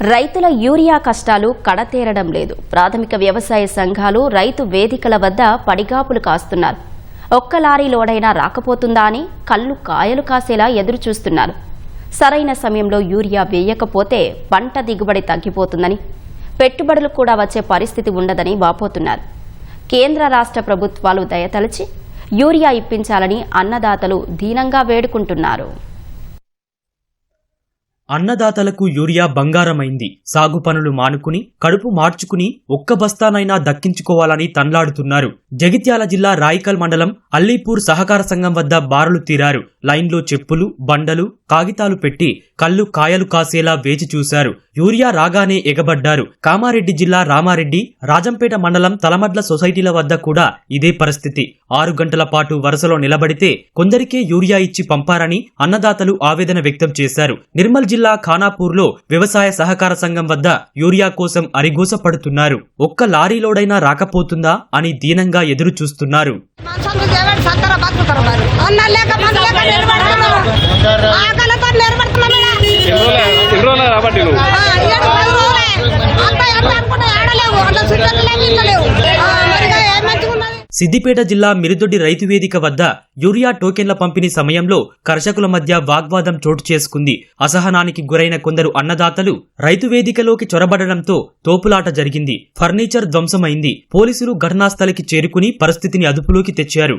రైతుల యూరియా కష్టాలు కడతేరడం లేదు. ప్రాథమిక వ్యవసాయ సంఘాలు రైతు వేదికల వద్ద పడిగాపులు కాస్తున్నారు. ఒక్క లారీ లోడైనా రాకపోతుందా అని కళ్ళు కాయలు కాసేలా ఎదురు చూస్తున్నారు సరైన సమయంలో యూరియా వేయకపోతే పంట దిగుబడి తగ్గిపోతుందని పెట్టుబడులు కూడా వచ్చే పరిస్థితి ఉండదని వాపోతున్నారు. కేంద్ర రాష్ట్ర ప్రభుత్వాలు దయతలచి యూరియా ఇప్పించాలని అన్నదాతలు దీనంగా వేడుకుంటున్నారు. అన్నదాతలకు యూరియా బంగారమైంది. సాగు పనులు మానుకుని కడుపు మార్చుకుని ఒక్క బస్తానైనా దక్కించుకోవాలని తన్లాడుతున్నారు. జగిత్యాల జిల్లా రాయికల్ మండలం అల్లీపూర్ సహకార సంఘం వద్ద బారులు తీరారు. లైన్లో చెప్పులు బండలు కాగితాలు పెట్టి కళ్ళు కాయలు కాసేలా వేచి చూశారు. యూరియా రాగానే ఎగబడ్డారు. కామారెడ్డి జిల్లా రామారెడ్డి రాజంపేట మండలం తలమడ్ల సొసైటీల వద్ద కూడా ఇదే పరిస్థితి. ఆరు గంటల పాటు వరుసలో నిలబడితే కొందరికే యూరియా ఇచ్చి పంపారని అన్నదాతలు ఆవేదన వ్యక్తం చేశారు. నిర్మల్ జిల్లా ఖానాపూర్లో వ్యవసాయ సహకార సంఘం వద్ద యూరియా కోసం అరిగోస పడుతున్నారు ఒక్క లారీలోడైనా రాకపోతుందా అని దీనంగా ఎదురు చూస్తున్నారు రాబట్టి సిద్దిపేట జిల్లా మిరుదొడ్డి రైతు వేదిక వద్ద యూరియా టోకెన్ల పంపిణీ సమయంలో కర్షకుల మధ్య వాగ్వాదం చోటు చేసుకుంది. అసహనానికి గురైన కొందరు అన్నదాతలు రైతు వేదికలోకి చొరబడడంతో తోపులాట జరిగింది. ఫర్నిచర్ ధ్వంసమైంది. పోలీసులు ఘటనాస్థలికి చేరుకుని పరిస్థితిని అదుపులోకి తెచ్చారు.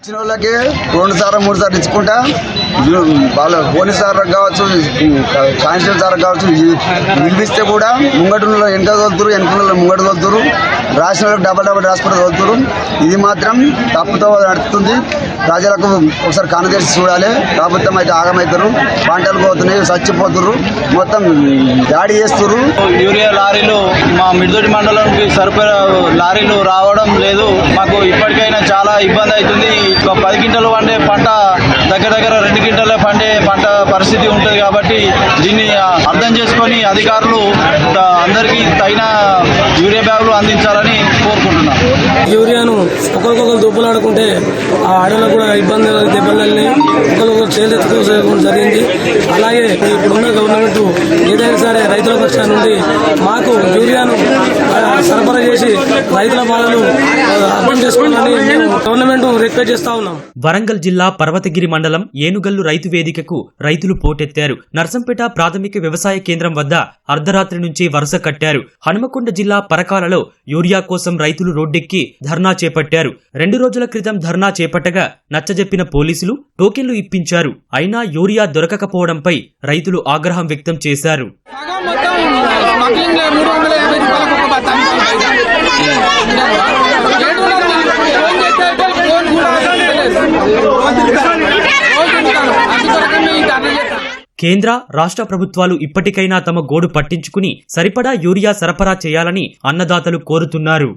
ఇచ్చిన వాళ్ళకి రెండు సార్లు మూడు సార్లు ఇచ్చుకుంటా. వాళ్ళ పోలీస్ సార్ కావచ్చు కానిస్టేబుల్ సార్ కావచ్చు పిలిపిస్తే కూడా ముంగట వెనక తోలుతురు వెనక ముంగట తోలుతురు. రాసిన వాళ్ళకి డబల్ డబల్ రాసుకుంటూ తోలుతురు. ఇది మాత్రం తప్పుతో నడుస్తుంది ప్రజలకు ఒకసారి కనుదర్శి చూడాలి. ప్రభుత్వం అయితే ఆగమవుతారు పంటలు పోతున్నాయి చచ్చిపోతున్నారు మొత్తం దాడి చేస్తున్నారు యూరియా లారీలు మా మిర్దొడి మండలానికి సరిపడా లారీలు రావడం లేదు. మాకు ఇప్పటికే ఇబ్బంది అవుతుంది. పది గింటలు పండే పంట దగ్గర దగ్గర రెండు గింటలే పండే పంట పరిస్థితి ఉంటుంది కాబట్టి దీన్ని అర్థం చేసుకొని అధికారులు అందరికీ తగిన యూరియా బ్యాగులు అందించాలని కోరుకుంటున్నాను యూరియాను ఒకరికొకరు దుబ్బలాడుకుంటే ఆ ఆడలకు కూడా ఇబ్బంది దెబ్బలు ఒకరికొకరు చేలెత్తుకోవడం జరిగింది. అలాగే ఇప్పుడున్న గవర్నమెంట్ ఏదైనా సరే రైతుల పక్షాన నుండి మాకు యూరియాను రైతుల బాధలు ఆ, అర్థం చేసుకోవాలని మేము గవర్నమెంట్ రిక్వెస్ట్ చేస్తా ఉన్నాం. వరంగల్ జిల్లా పర్వతగిరి మండలం ఏనుగల్లు రైతు వేదికకు రైతులు పోటెత్తారు. నర్సంపేట ప్రాథమిక వ్యవసాయ కేంద్రం వద్ద అర్ధరాత్రి నుంచి వరుస కట్టారు. హనుమకొండ జిల్లా పరకాలలో యూరియా కోసం రైతులు రోడ్డెక్కి ధర్నా చేపట్టారు. రెండు రోజుల క్రితం ధర్నా చేపట్టగా నచ్చజెప్పిన పోలీసులు టోకెన్లు ఇప్పించారు. అయినా యూరియా దొరకకపోవడంపై రైతులు ఆగ్రహం వ్యక్తం చేశారు. కేంద్ర రాష్ట్ర ప్రభుత్వాలు ఇప్పటికైనా తమ గోడు పట్టించుకుని సరిపడా యూరియా సరఫరా చేయాలని అన్నదాతలు కోరుతున్నారు.